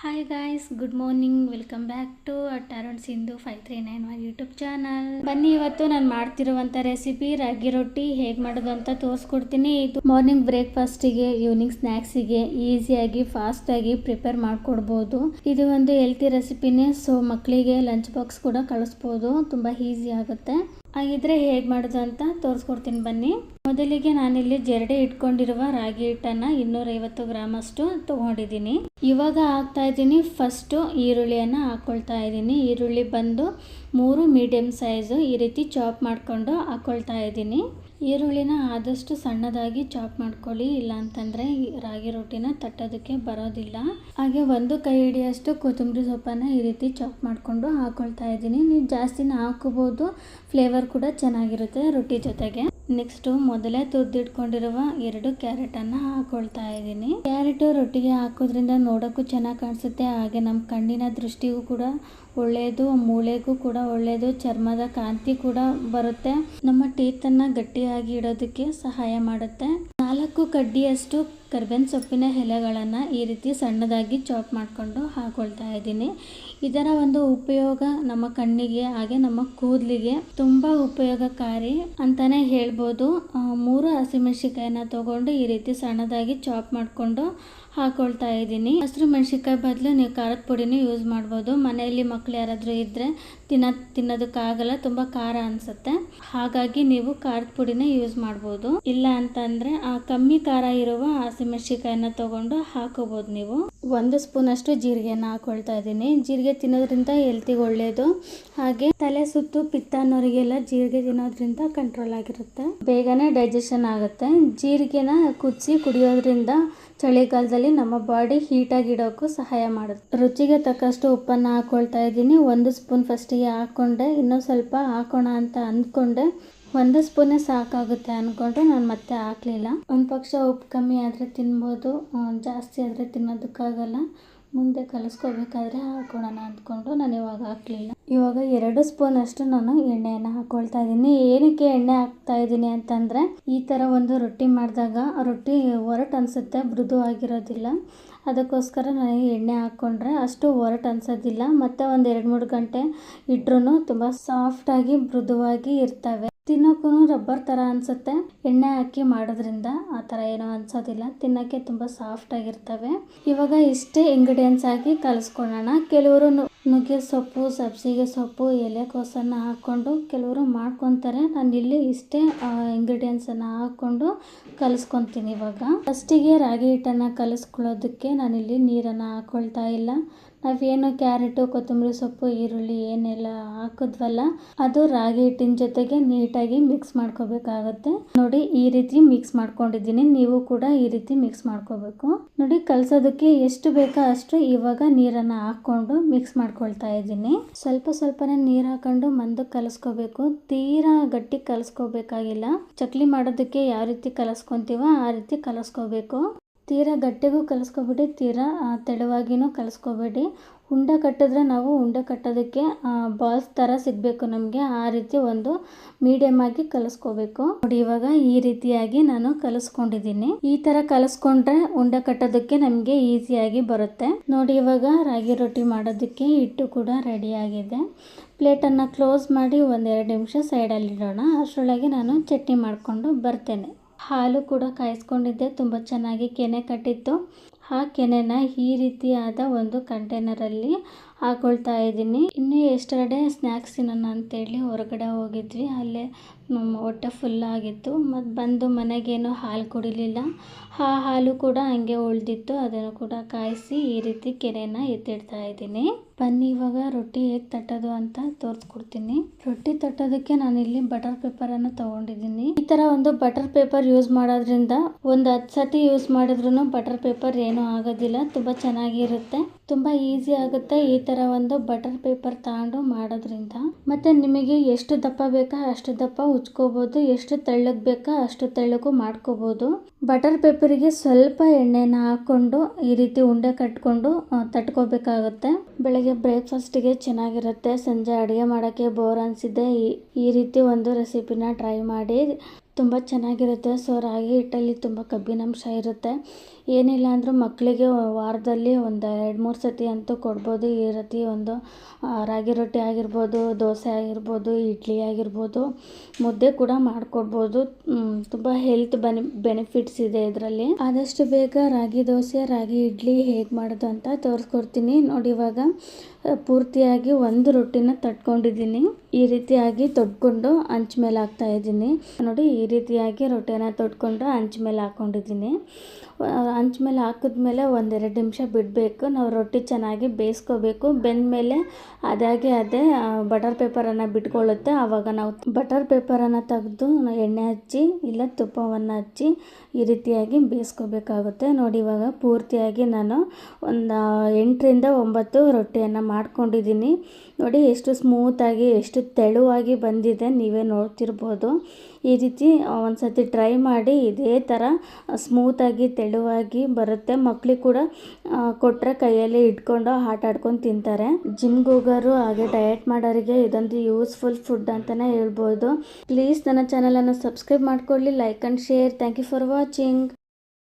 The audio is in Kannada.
Hi guys good morning welcome back to ಅಟಾರನ್ Sindhu five three nine one YouTube channel ಬನ್ನಿ, ಇವತ್ತು ನಾನು ಮಾಡ್ತಿರುವಂಥ ರೆಸಿಪಿ ರಾಗಿ ರೊಟ್ಟಿ ಹೇಗೆ ಮಾಡೋದು ಅಂತ ತೋರಿಸ್ಕೊಡ್ತೀನಿ. ಇದು ಮಾರ್ನಿಂಗ್ ಬ್ರೇಕ್ಫಾಸ್ಟಿಗೆ ಈವ್ನಿಂಗ್ ಸ್ನ್ಯಾಕ್ಸಿಗೆ ಈಸಿಯಾಗಿ ಫಾಸ್ಟಾಗಿ ಪ್ರಿಪೇರ್ ಮಾಡ್ಕೊಡ್ಬೋದು. ಇದು ಒಂದು ಹೆಲ್ತಿ ರೆಸಿಪಿನೇ ಸೊ ಮಕ್ಕಳಿಗೆ ಲಂಚ್ ಬಾಕ್ಸ್ ಕೂಡ ಕಳಿಸ್ಬೋದು. ತುಂಬ ಈಸಿ ಆಗುತ್ತೆ. ಹಾಗಿದ್ರೆ ಹೇಗೆ ಮಾಡೋದು ಅಂತ ತೋರಿಸ್ಕೊಡ್ತೀನಿ ಬನ್ನಿ. ಮೊದಲಿಗೆ ನಾನಿಲ್ಲಿ ಜರಡೆ ಇಟ್ಕೊಂಡಿರುವ ರಾಗಿ ಹಿಟ್ಟನ್ನು ಇನ್ನೂರೈವತ್ತು ಗ್ರಾಮಷ್ಟು ತೊಗೊಂಡಿದ್ದೀನಿ. ಇವಾಗ ಹಾಕ್ತಾ ಇದ್ದೀನಿ ಫಸ್ಟು ಈರುಳ್ಳಿಯನ್ನು ಹಾಕ್ಕೊಳ್ತಾ ಇದ್ದೀನಿ. ಈರುಳ್ಳಿ ಬಂದು ಮೂರು ಮೀಡಿಯಮ್ ಸೈಜು ಈ ರೀತಿ ಚಾಪ್ ಮಾಡಿಕೊಂಡು ಹಾಕ್ಕೊಳ್ತಾ ಇದ್ದೀನಿ. ಈರುಳ್ಳಿನ ಆದಷ್ಟು ಸಣ್ಣದಾಗಿ ಚಾಪ್ ಮಾಡ್ಕೊಳ್ಳಿ ಇಲ್ಲ ಅಂತಂದರೆ ರಾಗಿ ರೊಟ್ಟಿನ ತಟ್ಟೋದಕ್ಕೆ ಬರೋದಿಲ್ಲ. ಹಾಗೆ ಒಂದು ಕೈ ಹಿಡಿಯಷ್ಟು ಕೊತ್ತಂಬರಿ ಸೊಪ್ಪನ್ನ ಈ ರೀತಿ ಚಾಪ್ ಮಾಡಿಕೊಂಡು ಹಾಕ್ಕೊಳ್ತಾ ಇದ್ದೀನಿ. ನೀವು ಜಾಸ್ತಿನ ಹಾಕೋಬೋದು, ಫ್ಲೇವರ್ ಕೂಡ ಚೆನ್ನಾಗಿರುತ್ತೆ ರೊಟ್ಟಿ ಜೊತೆಗೆ. ನೆಕ್ಸ್ಟು ಮೊದಲೇ ತುರ್ದಿಟ್ಕೊಂಡಿರುವ ಎರಡು ಕ್ಯಾರೆಟನ್ನು ಹಾಕೊಳ್ತಾ ಇದ್ದೀನಿ. ಕ್ಯಾರೆಟ್ ರೊಟ್ಟಿಗೆ ಹಾಕೋದ್ರಿಂದ ನೋಡೋಕ್ಕೂ ಚೆನ್ನಾಗಿ ಕಾಣಿಸುತ್ತೆ, ಹಾಗೆ ನಮ್ಮ ಕಣ್ಣಿನ ದೃಷ್ಟಿಗೂ ಕೂಡ ಒಳ್ಳೆಯದು ಮೂಳೆಗೂ ಕೂಡ ಒಳ್ಳೆಯದು ಚರ್ಮದ ಕಾಂತಿ ಕೂಡ ಬರುತ್ತೆ. ನಮ್ಮ ಟೀತನ್ನು ಗಟ್ಟಿಯಾಗಿ ಇಡೋದಕ್ಕೆ ಸಹಾಯ ಮಾಡುತ್ತೆ. ನಾಲ್ಕು ಕಡ್ಡಿಯಷ್ಟು ಕರ್ಬೇವಿನ ಸೊಪ್ಪಿನ ಎಲೆಗಳನ್ನು ಈ ರೀತಿ ಸಣ್ಣದಾಗಿ ಚಾಪ್ ಮಾಡಿಕೊಂಡು ಹಾಕೊಳ್ತಾ ಇದ್ದೀನಿ. ಇದರ ಒಂದು ಉಪಯೋಗ ನಮ್ಮ ಕಣ್ಣಿಗೆ, ಹಾಗೆ ನಮ್ಮ ಕೂದಲಿಗೆ ತುಂಬ ಉಪಯೋಗಕಾರಿ ಅಂತಲೇ ಹೇಳ್ಬೋದು. ಮೂರು ಹಸಿಮೆಣಸಿಕಾಯಿನ ತೊಗೊಂಡು ಈ ರೀತಿ ಸಣ್ಣದಾಗಿ ಚಾಪ್ ಮಾಡಿಕೊಂಡು ಹಾಕೊಳ್ತಾ ಇದ್ದೀನಿ. ಹಸಿರು ಮೆಣಸಿನ್ಕಾಯಿ ಬದಲು ನೀವು ಖಾರದ ಪುಡಿನೂ ಯೂಸ್ ಮಾಡ್ಬೋದು. ಮನೆಯಲ್ಲಿ ಮಕ್ಕಳು ಯಾರಾದರೂ ಇದ್ದರೆ ತಿನ್ನ, ತಿನ್ನೋದಕ್ಕಾಗಲ್ಲ, ತುಂಬ ಖಾರ ಅನಿಸುತ್ತೆ. ಹಾಗಾಗಿ ನೀವು ಖಾರದ ಪುಡಿನೇ ಯೂಸ್ ಮಾಡ್ಬೋದು. ಇಲ್ಲ ಅಂತಂದರೆ ಆ ಕಮ್ಮಿ ಖಾರ ಇರುವ ಹಸಿಮೆಣಸಿನ್ಕಾಯಿನ ತಗೊಂಡು ಹಾಕೋಬೋದು ನೀವು. ಒಂದು ಸ್ಪೂನ್ ಅಷ್ಟು ಜೀರಿಗೆನ ಹಾಕೊಳ್ತಾ ಇದ್ದೀನಿ. ಜೀರಿಗೆ ತಿನ್ನೋದ್ರಿಂದ ಹೆಲ್ತಿಗೆ ಒಳ್ಳೆಯದು ಹಾಗೆ ತಲೆ ಸುತ್ತು ಪಿತ್ತ ಅನ್ನೋರಿಗೆಲ್ಲ ಜೀರಿಗೆ ತಿನ್ನೋದ್ರಿಂದ ಕಂಟ್ರೋಲ್ ಆಗಿರುತ್ತೆ. ಬೇಗನೆ ಡೈಜೆಷನ್ ಆಗುತ್ತೆ. ಜೀರಿಗೆನ ಕುದಿಸಿ ಕುಡಿಯೋದ್ರಿಂದ ಚಳಿಗಾಲದಲ್ಲಿ ನಮ್ಮ ಬಾಡಿ ಹೀಟಾಗಿ ಇಡೋಕ್ಕೂ ಸಹಾಯ ಮಾಡುತ್ತೆ. ರುಚಿಗೆ ತಕ್ಕಷ್ಟು ಉಪ್ಪನ್ನು ಹಾಕೊಳ್ತಾ ಇದ್ದೀನಿ. ಒಂದು ಸ್ಪೂನ್ ಫಸ್ಟಿಗೆ ಹಾಕ್ಕೊಂಡೆ ಇನ್ನೂ ಸ್ವಲ್ಪ ಹಾಕೋಣ ಅಂತ ಅಂದ್ಕೊಂಡೆ. ಒಂದು ಸ್ಪೂನೇ ಸಾಕಾಗುತ್ತೆ ಅಂದ್ಕೊಂಡು ನಾನು ಮತ್ತೆ ಹಾಕಲಿಲ್ಲ. ಒಂದು ಪಕ್ಷ ಉಪ್ಪು ಕಮ್ಮಿ ಆದರೆ ತಿನ್ಬೋದು ಜಾಸ್ತಿ ಆದರೆ ತಿನ್ನೋದಕ್ಕಾಗಲ್ಲ. ಮುಂದೆ ಕಲಿಸ್ಕೋಬೇಕಾದ್ರೆ ಹಾಕೋಣ ಅಂದ್ಕೊಂಡು ನಾನು ಇವಾಗ ಹಾಕಲಿಲ್ಲ. ಇವಾಗ ಎರಡು ಸ್ಪೂನ್ ಅಷ್ಟು ನಾನು ಎಣ್ಣೆಯನ್ನು ಹಾಕೊಳ್ತಾ ಇದ್ದೀನಿ ಏನಕ್ಕೆ ಎಣ್ಣೆ ಹಾಕ್ತಾ ಇದ್ದೀನಿ ಅಂತಂದರೆ, ಈ ಥರ ಒಂದು ರೊಟ್ಟಿ ಮಾಡಿದಾಗ ರೊಟ್ಟಿ ಒರಟು ಅನಿಸುತ್ತೆ, ಮೃದು ಆಗಿರೋದಿಲ್ಲ. ಅದಕ್ಕೋಸ್ಕರ ನನಗೆ ಎಣ್ಣೆ ಹಾಕ್ಕೊಂಡ್ರೆ ಅಷ್ಟು ಒರಟು ಅನ್ಸೋದಿಲ್ಲ. ಮತ್ತು ಒಂದು ಎರಡು ಮೂರು ಗಂಟೆ ಇಟ್ರೂ ತುಂಬ ಸಾಫ್ಟಾಗಿ ಮೃದುವಾಗಿ ಇರ್ತವೆ. ತಿನ್ನೋಕ್ಕೂ ರಬ್ಬರ್ ಥರ ಅನಿಸುತ್ತೆ. ಎಣ್ಣೆ ಹಾಕಿ ಮಾಡೋದ್ರಿಂದ ಆ ಥರ ಏನೂ ಅನ್ಸೋದಿಲ್ಲ. ತಿನ್ನೋಕ್ಕೆ ತುಂಬ ಸಾಫ್ಟಾಗಿರ್ತವೆ ಇವಾಗ ಇಷ್ಟೇ ಇಂಗ್ರೀಡಿಯೆಂಟ್ಸ್ ಹಾಕಿ ಕಲಿಸ್ಕೊಳ್ಳೋಣ. ಕೆಲವರು ನುಗ್ಗೆ ಸೊಪ್ಪು, ಸಬ್ಸಿಗೆ ಸೊಪ್ಪು, ಎಲೆಕೋಸನ್ನು ಹಾಕ್ಕೊಂಡು ಕೆಲವರು ಮಾಡ್ಕೊತಾರೆ. ನಾನು ಇಲ್ಲಿ ಇಷ್ಟೇ ಇಂಗ್ರೀಡಿಯೆಂಟ್ಸನ್ನು ಹಾಕ್ಕೊಂಡು ಕಲಿಸ್ಕೊತೀನಿ ಇವಾಗ. ಫಸ್ಟಿಗೆ ರಾಗಿ ಹಿಟ್ಟನ್ನು ಕಲಿಸ್ಕೊಳ್ಳೋದಕ್ಕೆ ನಾನಿಲ್ಲಿ ನೀರನ್ನು ಹಾಕ್ಕೊಳ್ತಾ ಇಲ್ಲ. ನಾವೇನು ಕ್ಯಾರೆಟು, ಕೊತ್ತಂಬರಿ ಸೊಪ್ಪು, ಈರುಳ್ಳಿ ಏನೆಲ್ಲ ಹಾಕಿದ್ವಲ್ಲ, ಅದು ರಾಗಿ ಹಿಟ್ಟಿನ ಜೊತೆಗೆ ನೀಟಾಗಿ ಮಿಕ್ಸ್ ಮಾಡ್ಕೋಬೇಕಾಗತ್ತೆ. ನೋಡಿ, ಈ ರೀತಿ ಮಿಕ್ಸ್ ಮಾಡ್ಕೊಂಡಿದ್ದೀನಿ. ನೀವು ಕೂಡ ಈ ರೀತಿ ಮಿಕ್ಸ್ ಮಾಡ್ಕೋಬೇಕು. ನೋಡಿ, ಕಲಸೋದಕ್ಕೆ ಎಷ್ಟು ಬೇಕೋ ಅಷ್ಟು ಇವಾಗ ನೀರನ್ನು ಹಾಕ್ಕೊಂಡು ಮಿಕ್ಸ್ ಮಾಡ್ಕೊಳ್ತಾ ಇದ್ದೀನಿ. ಸ್ವಲ್ಪ ಸ್ವಲ್ಪನೇ ನೀರು ಹಾಕೊಂಡು ಮಂದು ಕಲಸ್ಕೋಬೇಕು. ತೀರಾ ಗಟ್ಟಿ ಕಲಸ್ಕೋಬೇಕಾಗಿಲ್ಲ. ಚಕ್ಲಿ ಮಾಡೋದಕ್ಕೆ ಯಾವ ರೀತಿ ಕಲಿಸ್ಕೊಂತೀವೋ ಆ ರೀತಿ ಕಲಿಸ್ಕೋಬೇಕು. ತೀರಾ ಗಟ್ಟಿಗೂ ಕಲಿಸ್ಕೊಬೇಡಿ, ತೀರಾ ತೆಳುವಾಗಿಯೂ ತೆಳುವಾಗಿನೂ ಕಲಿಸ್ಕೋಬೇಡಿ. ಉಂಡೆ ಕಟ್ಟಿದ್ರೆ ನಾವು ಉಂಡೆ ಕಟ್ಟೋದಕ್ಕೆ ಬಾಲ್ಸ್ ಥರ ಸಿಗಬೇಕು ನಮಗೆ, ಆ ರೀತಿ ಒಂದು ಮೀಡಿಯಮ್ ಆಗಿ ಕಲಿಸ್ಕೋಬೇಕು. ನೋಡಿ, ಇವಾಗ ಈ ರೀತಿಯಾಗಿ ನಾನು ಕಲಿಸ್ಕೊಂಡಿದ್ದೀನಿ. ಈ ಥರ ಕಲಿಸ್ಕೊಂಡ್ರೆ ಉಂಡೆ ಕಟ್ಟೋದಕ್ಕೆ ನಮಗೆ ಈಸಿಯಾಗಿ ಬರುತ್ತೆ. ನೋಡಿ, ಇವಾಗ ರಾಗಿ ರೊಟ್ಟಿ ಮಾಡೋದಕ್ಕೆ ಹಿಟ್ಟು ಕೂಡ ರೆಡಿ ಆಗಿದೆ. ಪ್ಲೇಟನ್ನು ಕ್ಲೋಸ್ ಮಾಡಿ ಒಂದೆರಡು ನಿಮಿಷ ಸೈಡಲ್ಲಿಡೋಣ. ಅಷ್ಟರೊಳಗೆ ನಾನು ಚಟ್ನಿ ಮಾಡಿಕೊಂಡು ಬರ್ತೇನೆ. ಹಾಲು ಕೂಡ ಕಾಯಿಸ್ಕೊಂಡಿದ್ದೆ ತುಂಬ ಚೆನ್ನಾಗಿ ಕೆನೆ ಕಟ್ಟಿತ್ತು. ಆ ಕೆನೆನ ಈ ರೀತಿಯಾದ ಒಂದು ಕಂಟೈನರಲ್ಲಿ ಹಾಕೊಳ್ತಾ ಇದ್ದೀನಿ. ಇನ್ನೂ ಎಷ್ಟರಡೆ ಸ್ನ್ಯಾಕ್ಸ್ ತಿನ್ನೋಣ ಅಂತೇಳಿ ಹೊರಗಡೆ ಹೋಗಿದ್ವಿ. ಅಲ್ಲೇ ಹೊಟ್ಟೆ ಫುಲ್ ಆಗಿತ್ತು. ಮತ್ತು ಬಂದು ಮನೆಗೇನು ಹಾಲು ಕುಡಿಲಿಲ್ಲ. ಆ ಹಾಲು ಕೂಡ ಹಂಗೆ ಉಳಿದಿತ್ತು. ಅದನ್ನು ಕೂಡ ಕಾಯಿಸಿ ಈ ರೀತಿ ಕೆನೆನ ಎತ್ತಿಡ್ತಾ ಇದ್ದೀನಿ. ಬನ್ನಿ, ಇವಾಗ ರೊಟ್ಟಿ ಹೇಗೆ ತಟ್ಟೋದು ಅಂತ ತೋರಿಸ್ಕೊಡ್ತೀನಿ. ರೊಟ್ಟಿ ತಟ್ಟೋದಕ್ಕೆ ನಾನಿಲ್ಲಿ ಬಟರ್ ಪೇಪರನ್ನು ತೊಗೊಂಡಿದ್ದೀನಿ. ಈ ಥರ ಒಂದು ಬಟರ್ ಪೇಪರ್ ಯೂಸ್ ಮಾಡೋದ್ರಿಂದ ಒಂದು ಹತ್ತು ಸತಿ ಯೂಸ್ ಮಾಡಿದ್ರೂ ಬಟರ್ ಪೇಪರ್ ಏನೂ ಆಗೋದಿಲ್ಲ. ತುಂಬ ಚೆನ್ನಾಗಿರುತ್ತೆ. ತುಂಬ ಈಸಿ ಆಗುತ್ತೆ ಈ ಥರ ಒಂದು ಬಟರ್ ಪೇಪರ್ ತಗೊಂಡು ಮಾಡೋದ್ರಿಂದ. ಮತ್ತು ನಿಮಗೆ ಎಷ್ಟು ದಪ್ಪ ಬೇಕಾ ಅಷ್ಟು ದಪ್ಪ ಉಚ್ಕೋಬೋದು ಎಷ್ಟು ತೆಳ್ಳಗೆ ಬೇಕಾ ಅಷ್ಟು ತೆಳ್ಳಗೂ ಮಾಡ್ಕೋಬೋದು. ಬಟರ್ ಪೇಪರಿಗೆ ಸ್ವಲ್ಪ ಎಣ್ಣೆನ ಹಾಕ್ಕೊಂಡು ಈ ರೀತಿ ಉಂಡೆ ಕಟ್ಕೊಂಡು ತಟ್ಕೋಬೇಕಾಗುತ್ತೆ. ಬೆಳಗ್ಗೆ ಬ್ರೇಕ್ಫಾಸ್ಟಿಗೆ ಚೆನ್ನಾಗಿರುತ್ತೆ. ಸಂಜೆ ಅಡುಗೆ ಮಾಡೋಕ್ಕೆ ಬೋರ್ ಅನಿಸಿದ್ದೆ ಈ ಈ ರೀತಿ ಒಂದು ರೆಸಿಪಿನ ಟ್ರೈ ಮಾಡಿ. ತುಂಬ ಚೆನ್ನಾಗಿರುತ್ತೆ. ಸೊ, ರಾಗಿ ಹಿಟ್ಟಲ್ಲಿ ತುಂಬ ಕಬ್ಬಿನಾಂಶ ಇರುತ್ತೆ. ಏನಿಲ್ಲ ಅಂದರೂ ಮಕ್ಕಳಿಗೆ ವಾರದಲ್ಲಿ ಒಂದು ಎರಡು, ಮೂರು ಸತಿ ಅಂತೂ ಕೊಡ್ಬೋದು. ಈ ರೀತಿ ಒಂದು ರಾಗಿ ರೊಟ್ಟಿ ಆಗಿರ್ಬೋದು, ದೋಸೆ ಆಗಿರ್ಬೋದು, ಇಡ್ಲಿ ಆಗಿರ್ಬೋದು, ಮುದ್ದೆ ಕೂಡ ಮಾಡಿಕೊಡ್ಬೋದು. ತುಂಬ ಹೆಲ್ತ್ ಬೆನಿ ಬೆನಿಫಿಟ್ಸ್ ಇದೆ ಇದರಲ್ಲಿ. ಆದಷ್ಟು ಬೇಗ ರಾಗಿ ದೋಸೆ, ರಾಗಿ ಇಡ್ಲಿ ಹೇಗೆ ಮಾಡೋದು ಅಂತ ತೋರಿಸ್ಕೊಡ್ತೀನಿ. ನೋಡಿ ಇವಾಗ, ಪೂರ್ತಿಯಾಗಿ ಒಂದು ರೊಟ್ಟಿನ ತಟ್ಕೊಂಡಿದ್ದೀನಿ. ಈ ರೀತಿಯಾಗಿ ತೊಟ್ಕೊಂಡು ಹಂಚ್ ಮೇಲೆ ಹಾಕ್ತಾ ಇದ್ದೀನಿ. ನೋಡಿ ರೀತಿಯಾಗಿ ರೊಟ್ಟಿನ ತೊಟ್ಕೊಂಡು ಹಂಚ್ ಮೇಲೆ ಹಾಕ್ಕೊಂಡಿದ್ದೀನಿ ಹಂಚ್ ಮೇಲೆ ಹಾಕಿದ್ಮೇಲೆ ಒಂದೆರಡು ನಿಮಿಷ ಬಿಡಬೇಕು. ನಾವು ರೊಟ್ಟಿ ಚೆನ್ನಾಗಿ ಬೇಯಿಸ್ಕೋಬೇಕು. ಬೆಂದಮೇಲೆ ಅದಾಗೆ ಅದೇ ಬಟರ್ ಪೇಪರನ್ನು ಬಿಟ್ಕೊಳ್ಳುತ್ತೆ. ಆವಾಗ ನಾವು ಬಟರ್ ಪೇಪರನ್ನು ತೆಗೆದು ಎಣ್ಣೆ ಹಚ್ಚಿ ಇಲ್ಲ ತುಪ್ಪವನ್ನು ಹಚ್ಚಿ ಈ ರೀತಿಯಾಗಿ ಬೇಯಿಸ್ಕೋಬೇಕಾಗುತ್ತೆ. ನೋಡಿ ಇವಾಗ ಪೂರ್ತಿಯಾಗಿ ನಾನು ಒಂದು ಎಂಟರಿಂದ ಒಂಬತ್ತು ರೊಟ್ಟಿಯನ್ನು ಮಾಡ್ಕೊಂಡಿದ್ದೀನಿ. ನೋಡಿ ಎಷ್ಟು ಸ್ಮೂತಾಗಿ ಎಷ್ಟು ತೆಳುವಾಗಿ ಬಂದಿದೆ, ನೀವೇ ನೋಡ್ತಿರ್ಬೋದು. ಈ ರೀತಿ ಒಂದು ಸತಿ ಟ್ರೈ ಮಾಡಿ, ಇದೇ ಥರ ಸ್ಮೂತಾಗಿ ತೆಳುವಾಗಿ ಬರುತ್ತೆ. ಮಕ್ಳಿಗೆ ಕೂಡ ಕೊಟ್ಟರೆ ಕೈಯಲ್ಲಿ ಇಟ್ಕೊಂಡು ಆಟ ಆಡ್ಕೊಂಡು ತಿಂತಾರೆ. ಜಿಮ್ಗೆ ಹೋಗೋರು ಹಾಗೆ ಡಯಟ್ ಮಾಡೋರಿಗೆ ಇದೊಂದು ಯೂಸ್ಫುಲ್ ಫುಡ್ ಅಂತಲೇ ಹೇಳ್ಬೋದು. ಪ್ಲೀಸ್ ನನ್ನ ಚಾನಲನ್ನು ಸಬ್ಸ್ಕ್ರೈಬ್ ಮಾಡ್ಕೊಳ್ಳಿ like and share thank you for watching